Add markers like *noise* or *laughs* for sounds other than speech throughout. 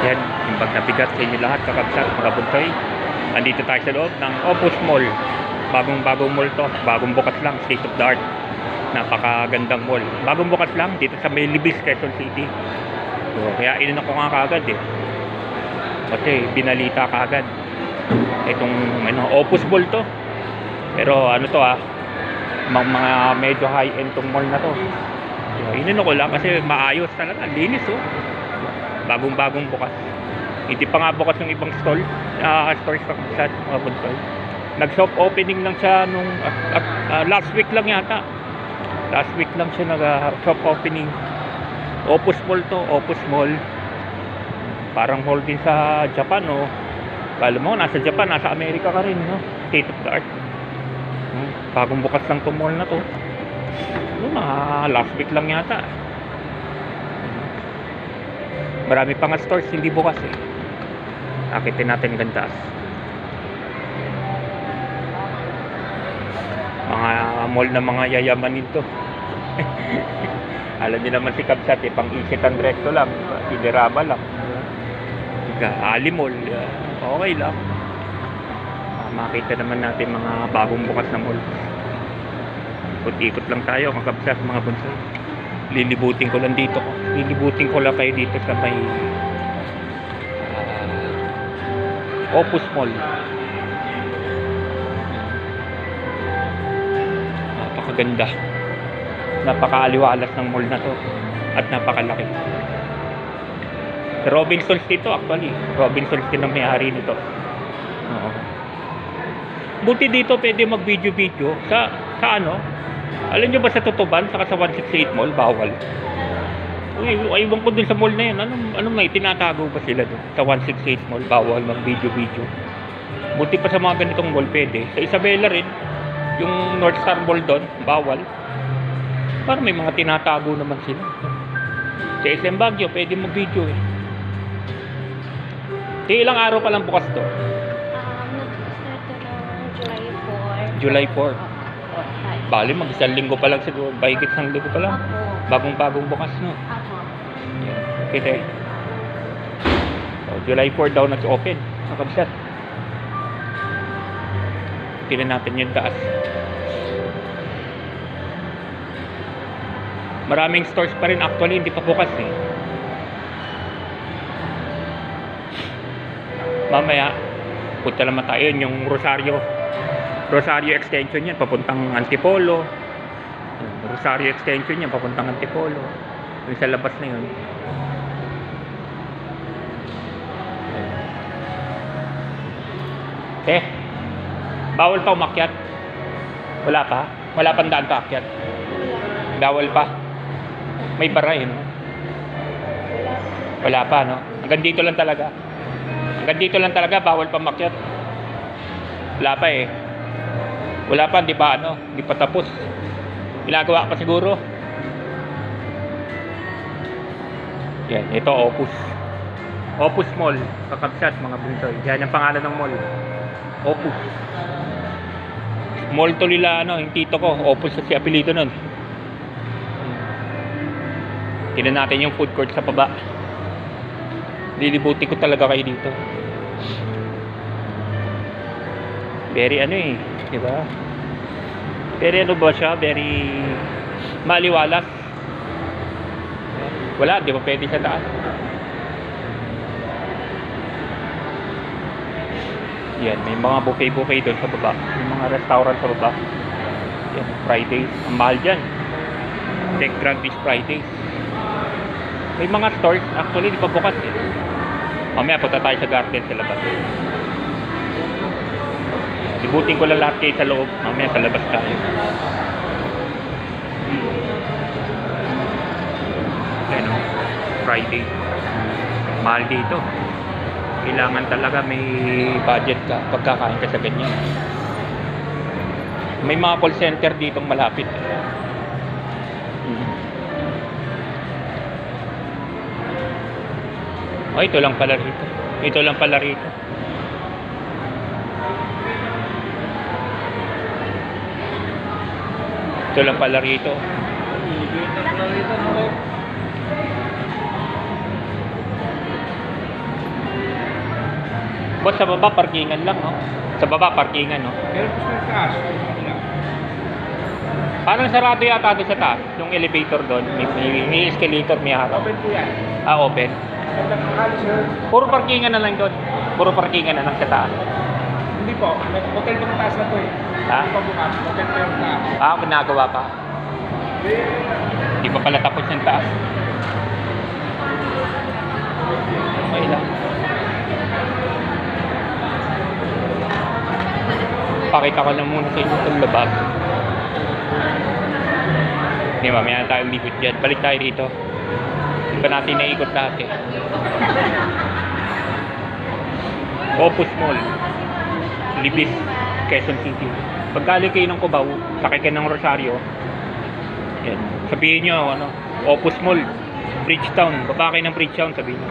Yan, yung bag na bigat sa inyo lahat, kakabsat, mga buntoy. Andito tayo sa loob ng Opus Mall. Bagong bagong mall to, bagong bukas lang, state of the art. Napakagandang mall. Bagong bukas lang dito sa May Libis, Quezon City. So, kaya inan ako nga kagad eh. Kasi binalita kagad. Itong ano, Opus Mall to. Pero ano to ah, mga, mga medyo high-end tong mall na to. So, inan ko lang kasi maayos talaga, linis oh bagong-bagong bukas. Hindi pa nga bukas yung ibang stall, uh, stores pa sa mga buntol. Nag-shop opening lang siya nung ah, ah, ah, last week lang yata. Last week lang siya nag-shop opening. Opus Mall to, Opus Mall. Parang mall din sa Japan, no? Kala mo, nasa Japan, nasa Amerika ka rin, no? State of the art. Hmm, Bagong bukas lang tong mall na to. Ano na, last week lang yata. Marami pa nga stores hindi bukas eh. Akitin natin gandas. Mga mall na mga yayamanin to. *laughs* Alam niyo naman si Kabsat eh, pang isitan recto lang, Iderama lang. Ali Mall, okay lang. Ah, makita naman natin mga bagong bukas na mall. Ikot-ikot lang tayo, mga Kabsat, mga bonsai lilibutin ko lang dito ko lilibutin ko lang kayo dito sa may ah, Opus Mall. Napakaganda. Napakaaliwalas ng mall na to at napakalaki. Robinsons dito actually. Robinsons din ang may-ari nito. Oo. buti dito pwede mag video video sa sa ano? Alam nyo ba sa Tutuban, sa 168 Mall, bawal. Uy, aywan ko dun sa mall na yun. Anong, anong may tinatago ba sila dun? Sa 168 Mall, bawal mag-video-video. Buti pa sa mga ganitong mall, pwede. Sa Isabela rin, yung North Star Mall doon, bawal. Parang may mga tinatago naman sila. Sa SM Baguio, pwede mag-video eh. Di ilang araw pa lang bukas to? Um, nag-start to ng July 4. July 4. Bali, mag isang linggo pa lang siguro. Bahigit isang linggo pa lang. Bagong-bagong bukas, no? Apo. Yan. Kita eh. So, July 4 daw nag-open. Nakabsat. Tingnan natin yung taas. Maraming stores pa rin. Actually, hindi pa bukas eh. Mamaya, punta naman tayo yun, yung Rosario. Rosario extension yan, papuntang Antipolo. Rosario extension yan, papuntang Antipolo. Yung sa labas na yun. Eh, bawal pa umakyat. Wala pa? Wala pang daan pa akyat. Bawal pa. May bara eh, no? Wala pa, no? Hanggang dito lang talaga. Hanggang dito lang talaga, bawal pa makyat. Wala pa eh. Wala pa, di pa ano, di pa tapos. Ginagawa pa siguro. Yan, ito Opus. Opus Mall, kakabsat mga bunsoy. Yan ang pangalan ng mall. Opus. Mall to nila, ano, yung tito ko. Opus kasi apelido nun. Tingnan natin yung food court sa baba. Lilibuti ko talaga kayo dito. Very ano eh, di ba? Very ano ba siya? Very maliwalas. Wala, di ba pwede sa taas? Yan, may mga buffet-buffet doon sa baba. May mga restaurant sa baba. Yan, Fridays. Ang mahal dyan. Tech Grand Beach Fridays. May mga stores, actually, di pa bukas eh. Mamaya punta tayo sa garden sa labas. Libutin ko lang lahat kayo sa loob. Mamaya sa labas tayo. Ayan o. Friday. Mahal dito. Kailangan talaga may budget ka pagkakain ka sa ganyan. May mga call center ditong malapit. Mhm. Oh, ito lang pala rito. Ito lang pala rito. Ito lang pala rito. Boss, sa baba, parkingan lang, no? Sa baba, parkingan, no? Pero sa taas. Parang sarado yata doon sa taas. Yung elevator doon. May, may, may escalator, may harap. Open po yan. Ah, open. Puro parkingan na lang doon. Puro parkingan na lang sa taas. Hindi po, may hotel po sa taas na to eh. Ha? Hindi pa bukas, hotel po yung taas. Ah, ginagawa pa. Eh, Hindi pa pala tapos yung taas. Okay lang. Pakita ko lang muna sa inyo itong labas. Hindi, mamaya tayo likod dyan. Balik tayo dito. Hindi pa natin naikot dati. *laughs* Opus Mall. Libis, Quezon City. Pagkali kayo ng Cubao, sakay kayo ng Rosario, yan. Sabihin nyo, ano, Opus Mall, Bridgetown. Baba kayo ng Bridgetown, sabihin nyo.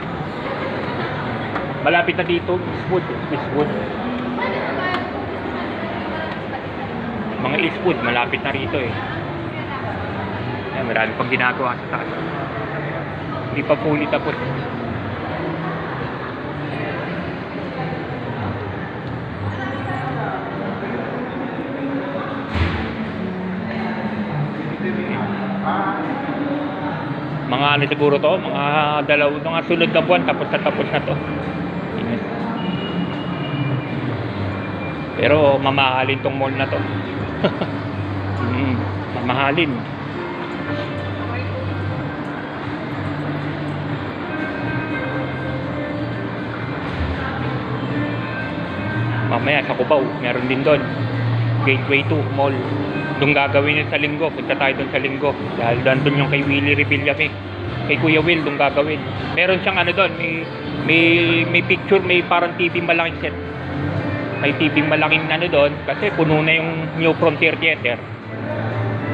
Malapit na dito, Eastwood. Eastwood. Mga Eastwood, malapit na rito eh. Yan, marami pang ginagawa sa taas. Hindi pa fully tapos. Ano siguro to, mga dalaw, mga sunod na buwan, tapos na tapos na to. Pero mamahalin tong mall na to. *laughs* mm, mamahalin. Mamaya sa Cubao, meron din doon. Gateway 2 Mall. Doon gagawin yun sa linggo. Punta tayo doon sa linggo. Dahil doon yung kay Willie Revillame. Kay Kuya Will, doon gagawin. Meron siyang ano doon, may, may, may picture, may parang TV malaking set. May TV malaking ano doon, kasi puno na yung New Frontier Theater.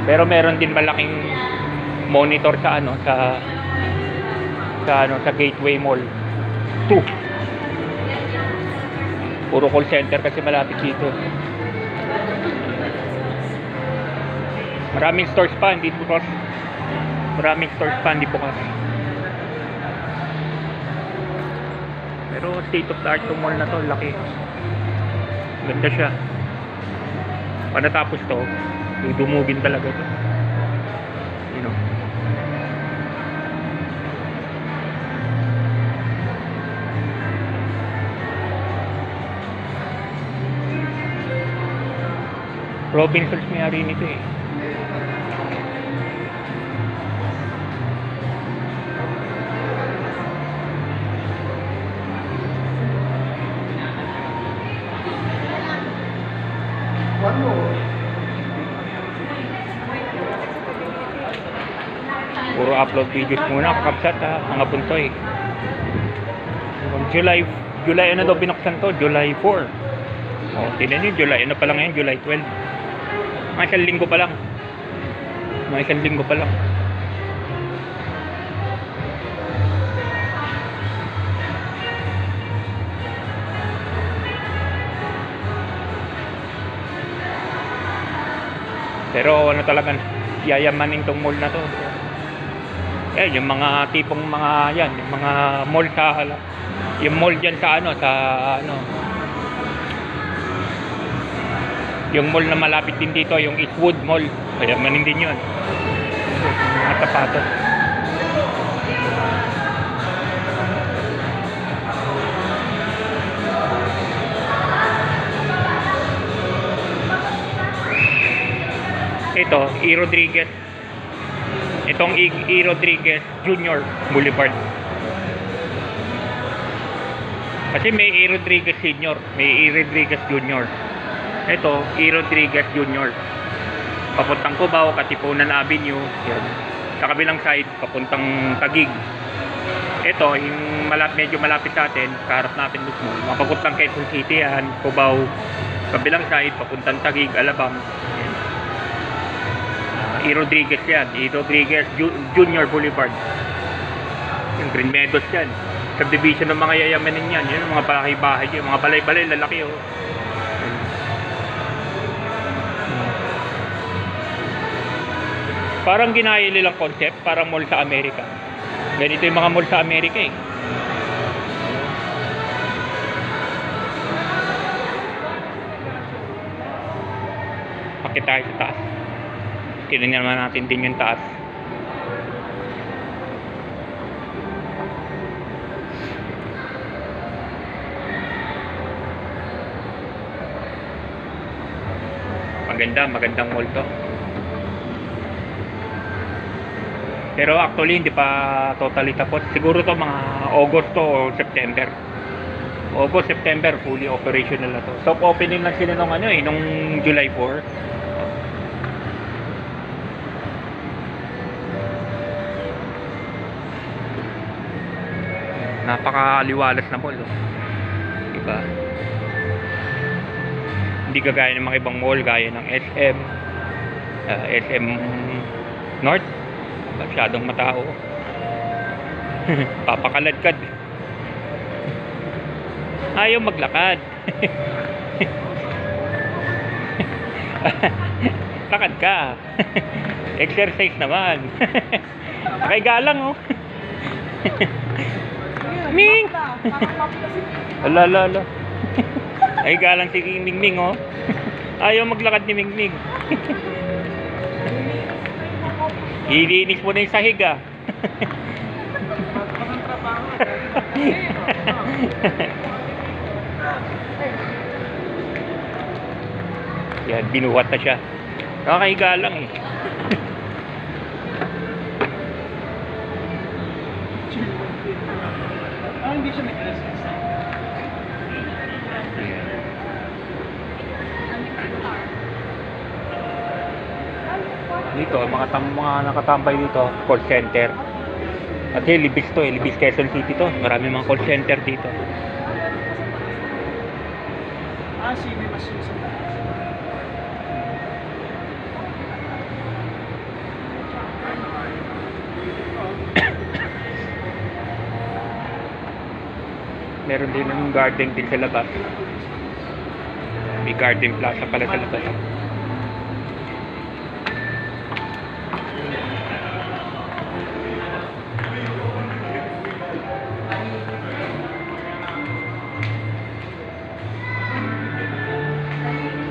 Pero meron din malaking monitor sa ano, sa sa ano, sa Gateway Mall 2. Puro call center kasi malapit dito. Maraming stores pa, hindi bukas. Maraming stores pa, hindi bukas. Pero state of the art tong mall na to, laki. Ganda siya. Pag natapos to, dudumugin talaga to. You know. Robinsons may-ari nito eh. Puro upload videos muna, kakapsat ha, mga puntoy. July, July ano daw binuksan to? July 4. Oh, tignan nyo, July, ano pa lang ngayon? July 12. Mga isang linggo pa lang. Mga isang linggo pa lang. Pero ano talaga, yayamanin tong mall na to. Eh, yung mga tipong mga yan, yung mga mall sa yung mall diyan sa ano sa ano yung mall na malapit din dito, yung Eastwood Mall. Yayamanin din yun. Mga. Ito, E. Rodriguez Itong E. E. Rodriguez Jr. Boulevard. Kasi may E. Rodriguez Senior, may E. Rodriguez Jr. Ito, E. Rodriguez Jr. Papuntang Cubao, Katipunan Avenue, yan. Sa kabilang side, papuntang Tagig. Ito, yung malap, medyo malapit sa atin, kaharap natin mismo. Mapapuntang Quezon City yan, Cubao. Kabilang side, papuntang Tagig, Alabang. E. Rodriguez yan. E. Rodriguez Junior Boulevard. Yung Green Meadows yan. Subdivision ng mga yayamanin yan. Yan mga bahay-bahay. Yung mga balay-balay lalaki oh. Parang ginaya nilang concept, parang mall sa Amerika. Ganito yung mga mall sa Amerika eh. Pakita tayo sa taas. Tinignan naman natin din yung taas. Maganda, magandang mall to. Pero actually hindi pa totally tapos. Siguro to mga August to o September. August, September fully operational na to. Soft opening lang sila nung ano eh, nung July 4. Napakaliwalas na mall. Oh. Diba? Hindi kagaya ng mga ibang mall, gaya ng SM, ah, SM North. Masyadong matao. *laughs* Papakaladkad. Ayaw maglakad. *laughs* Lakad ka. *laughs* Exercise naman. Nakaiga lang oh. Ming! Ala, ala, ala. Ay galang si Ming Ming oh. Ayaw maglakad ni Ming Ming. Ilinis mo na yung sahig ah. Yan, binuhat na siya. Nakakahiga lang eh. Siya nag-assist. Dito, mga, tam, mga nakatambay dito, call center. At eh, Libis to eh, Libis Quezon City to. Marami mga call center dito. Ah, sino mas yung Meron din ng garden din sa labas. May garden plaza pala sa labas.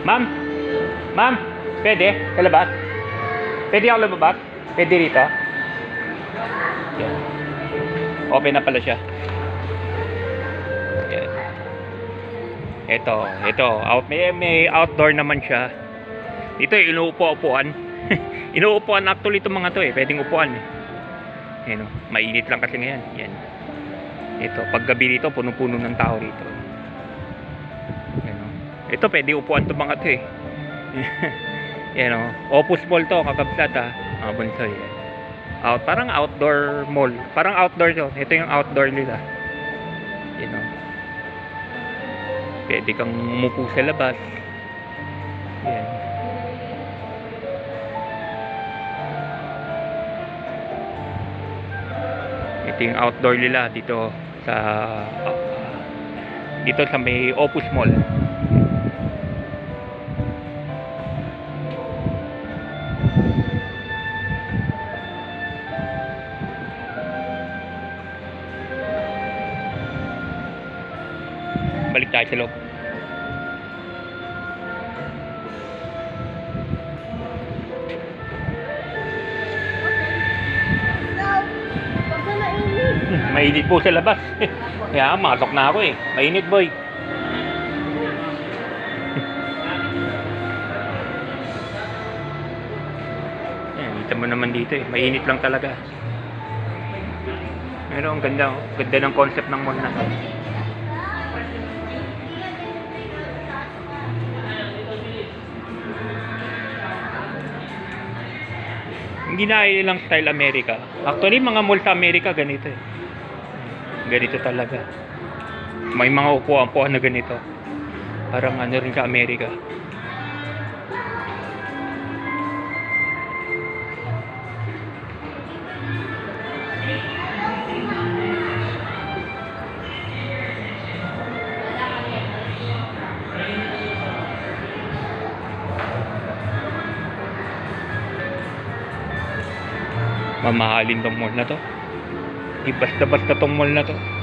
Ma'am? Ma'am? Pwede? Sa labas? Pwede ako lumabas? Pwede rito? Yan. Open na pala siya. Ito, ito. Out, may, may outdoor naman siya. Dito, eh, inuupo-upuan. *laughs* inuupuan actually itong mga to eh. Pwedeng upuan eh. Yan o. Mainit lang kasi ngayon. Yan. Ito, paggabi dito, punong-puno ng tao rito. Yan o. Ito, pwede upuan itong mga to eh. *laughs* Yan o. Opus Mall to, kakabsat ah. Mga bunsoy. Out, parang outdoor mall. Parang outdoor to. Ito yung outdoor nila. O. Pwede kang umupo sa labas. Yan. Ito yung outdoor nila dito sa dito sa may Opus Mall. Tayo sa loob. Mainit. Po sa labas. *laughs* Kaya matok na ako eh. Mainit boy. *laughs* Kita mo naman dito eh. Mainit lang talaga. Pero ang ganda, oh. ganda ng concept ng mall na. Hindi na lang style America. Actually, mga mall sa Amerika ganito eh. Ganito talaga. May mga upuan-upuan na ganito. Parang ano rin sa Amerika. Mamahalin tong mall na to. Di basta-basta tong mall na to.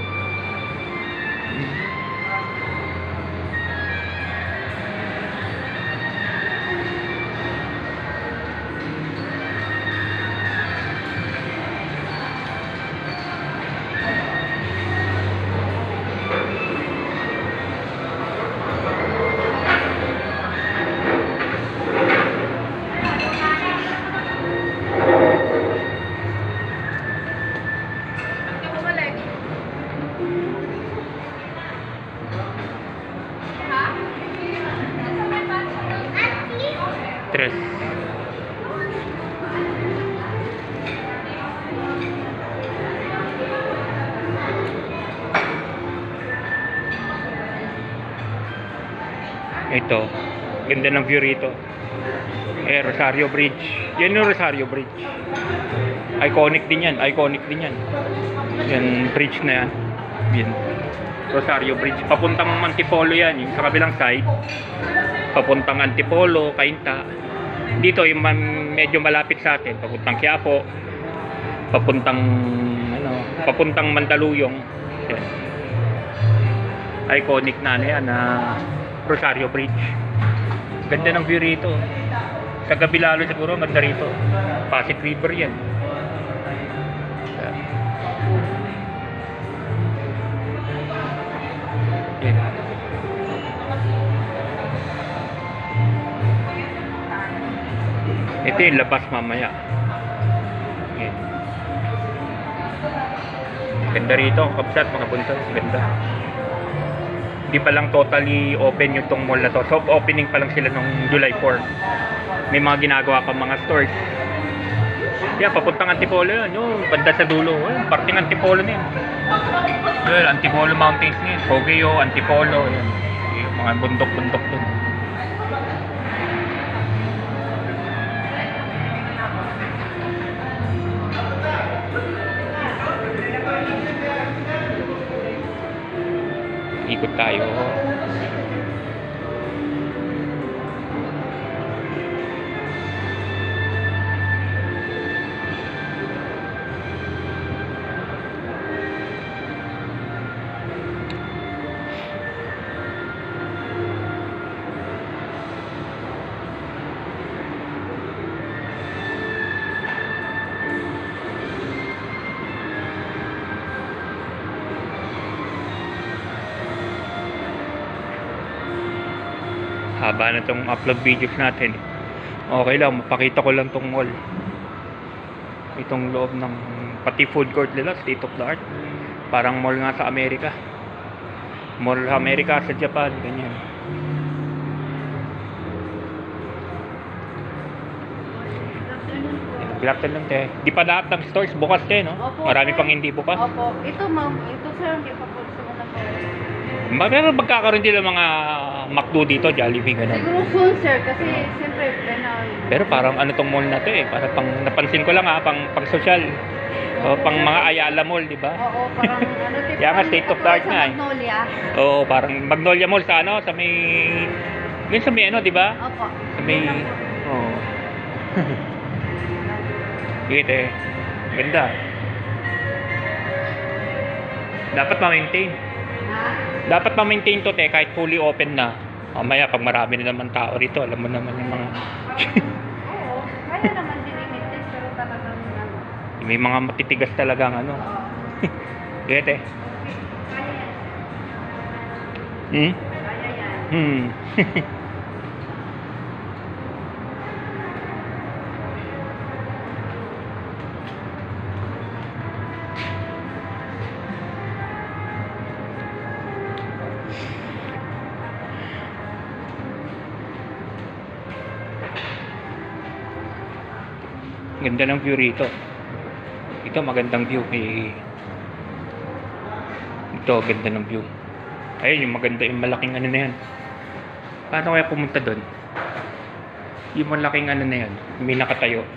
Ito. Ganda ng view rito. Eh, Rosario Bridge. Yan yung Rosario Bridge. Iconic din yan. Iconic din yan. Yan, bridge na yan. Yan. Rosario Bridge. Papuntang Antipolo yan. Yung sa kabilang side. Papuntang Antipolo, Cainta. Dito, yung medyo malapit sa atin. Papuntang Quiapo. Papuntang, ano, papuntang Mandaluyong. Yan. Iconic na ano yan, na Rosario Bridge. Ganda ng view rito. Sa gabi lalo siguro, ganda rito. Pasig River yan. Yan. Ito yung labas mamaya. Ganda rito, kapsat mga bunso. Ganda. Hindi pa lang totally open yung tong mall na to. Soft opening pa lang sila nung July 4. May mga ginagawa pa mga stores. Kaya papuntang Antipolo yun. Yung banda sa dulo. Yun, parting Antipolo na yun. Yun, Antipolo Mountains na yun. Poggio, Antipolo. Yun. Yung mga bundok-bundok dun. Ikot tayo. Haba na tong upload videos natin. Okay lang, mapakita ko lang tong mall. Itong loob ng pati food court nila, state of the art. Parang mall nga sa Amerika. Mall sa Amerika, sa Japan, ganyan. Good afternoon, te. Di pa lahat ng stores bukas, te, no? Opo, Marami sir. pang hindi bukas. Opo. Ito, ma'am. Ito, sir. Hindi pa po po. Ma- Pero magkakaroon din ng mga McDo dito, Jollibee, ganun. Siguro soon, sir. Kasi, siyempre, na Pero parang ano tong mall na to eh, para pang napansin ko lang ha, pang pang social. O, pang mga Ayala Mall, di ba? Oo, parang ano, *laughs* tipo, Kaya nga, state of the art nga eh. Magnolia. Oo, parang Magnolia Mall sa ano, sa may yun sa may ano, di ba? Opo. Sa may Oo. *laughs* Wait eh. Ganda. Dapat ma-maintain. Dapat ma-maintain to te kahit fully open na. Mamaya pag marami na naman tao rito, alam mo naman yung mga Oo. Kaya naman dinimitin, pero talagang ano. may mga matitigas talagang ano. *laughs* Eh. Kaya yan. Hmm? Hmm. *laughs* Ganda ng view rito. Ito magandang view kay Ito ganda ng view. Ayun yung maganda yung malaking ano na yan. Paano kaya pumunta doon? Yung malaking ano na yan, may nakatayo.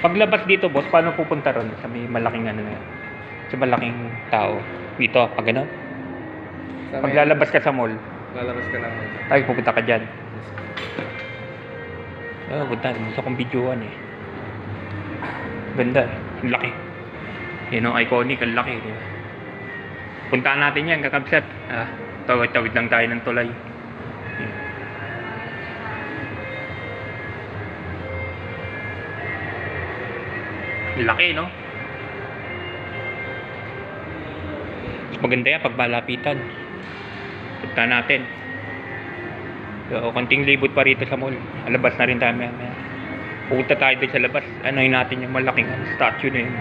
Paglabas dito, boss, paano pupunta ron? Sa may malaking ano na yan? Sa malaking tao. Dito, pag ano? Paglalabas ka sa mall, Lalabas ka lang. ay pupunta ka dyan. Oh, punta. Gusto kong videoan eh. Ganda eh. Ang laki. Yan ang iconic. Ang laki. Di ba? Puntaan natin yan, kakabsat. Ah, tawid-tawid lang tayo ng tulay. Laki, no? Maganda yan pag malapitan. Punta natin. So, konting libot pa rito sa mall. Alabas na rin tayo maya maya. Tayo doon sa labas. Ano'y natin yung malaking ano, statue na yun.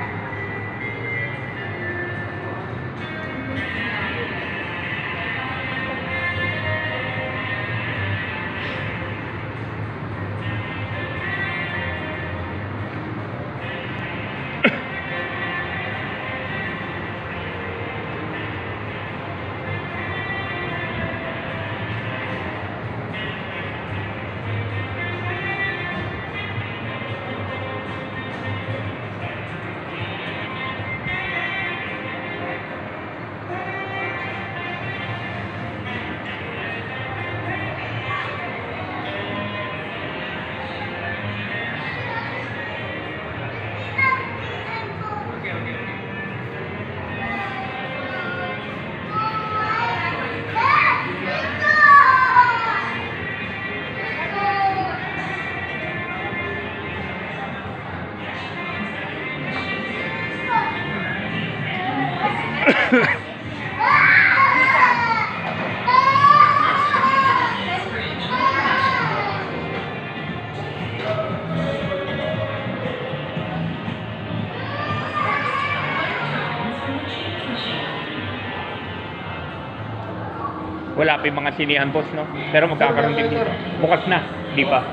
Wala pa yung mga sinihan boss, no? Pero magkakaroon din dito. Bukas na, di pa.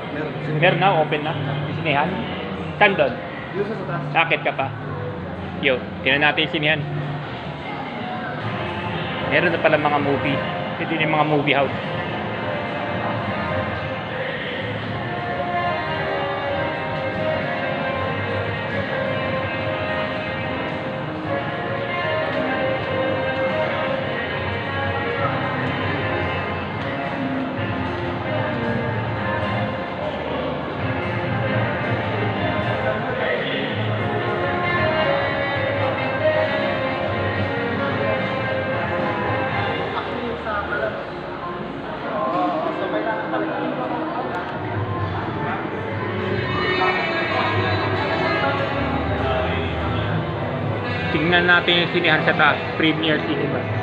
Meron. Na, open na. Yung sinihan. Saan doon? Sa taas. Sakit ka pa. Yo, tinan natin yung sinihan. Meron na pala mga movie. Ito yung mga movie house. Natin yung sinihan sa taas. Premier Cinema.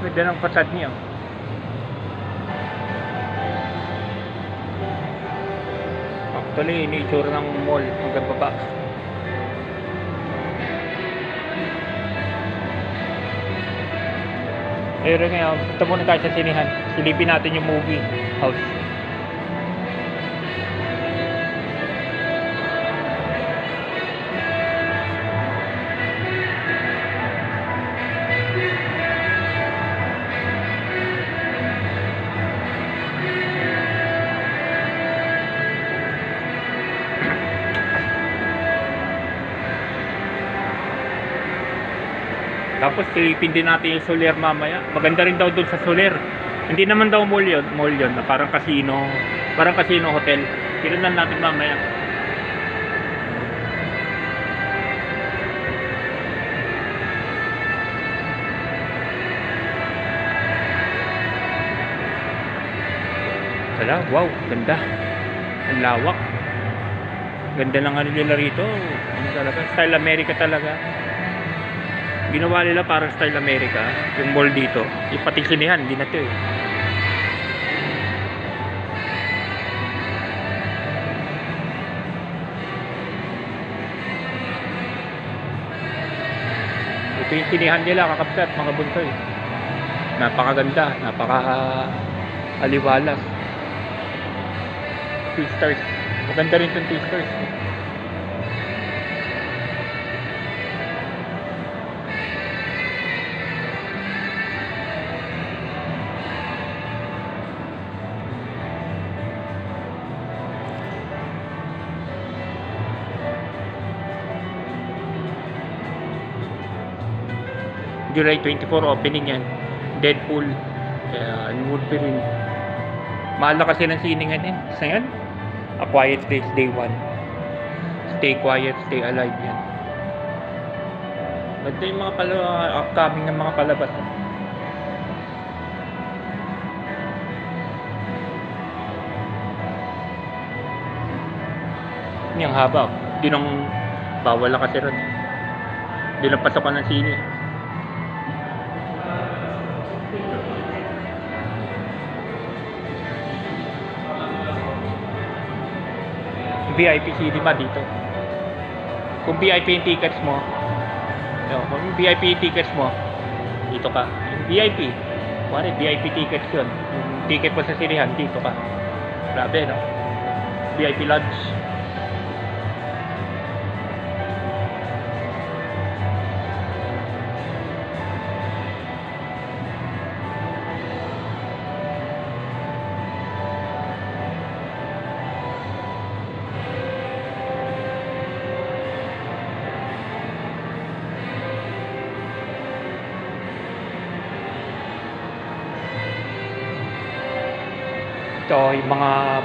Ganda ng fasad niya. Actually, itsura ng mall hanggang baba. Ayun ngayon, punta muna tayo sa sinihan. Silipin natin yung movie house. Tapos silipin natin yung Soler mamaya. Maganda rin daw doon sa Soler. Hindi naman daw mall yun, mall yun na parang casino, parang casino hotel. Tinanan natin mamaya. Wala, wow, ganda. Ang lawak. Ganda ng ano nila rito. Ano talaga? Style America talaga ginawa nila parang style America yung mall dito. Yung pati sinihan hindi na eh. Ito yung sinihan nila kakapsat mga bunsoy napakaganda napaka aliwalas twisters maganda rin itong twisters July 24 opening yan. Deadpool. Kaya ano would be rin. Mahal na kasi ng siningan eh. Sa yan? A Quiet Place Day 1. Stay quiet, stay alive yan. Ganda yung mga pala, upcoming ng mga palabas. eh. Ang haba. Di nang bawal na kasi ron. Di lang pasokan ng sini. VIP cinema dito. Kung VIP yung tickets mo, no, kung VIP yung tickets mo, dito ka. Yung VIP, kuwari VIP tickets yun. Yung ticket mo sa sinihan, dito ka. Grabe, no? VIP lodge.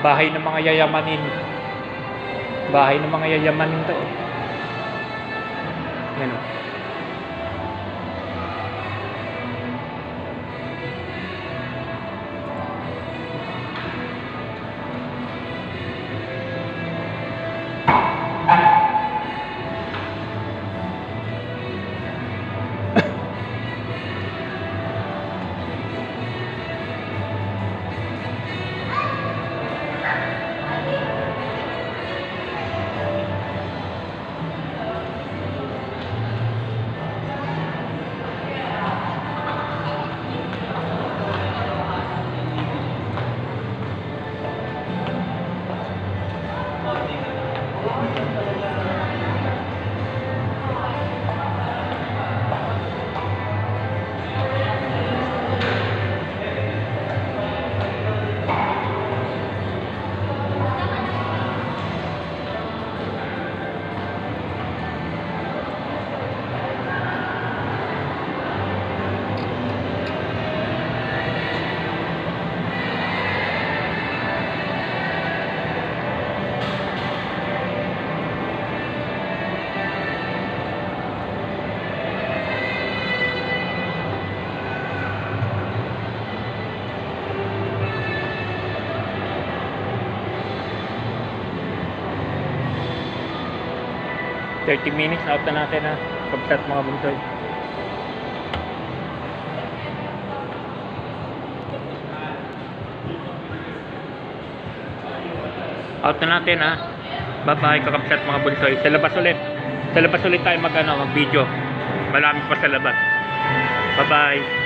Bahay ng mga yayamanin. Bahay ng mga yayamanin to. Yan o. Thirty minutes, out na natin ha. Kabsat mga buntoy. Out na natin ha. Bye-bye kakapsat mga buntoy. Sa labas ulit. Sa labas ulit tayo mag, ano, mag video. Malami pa sa labas. Bye-bye.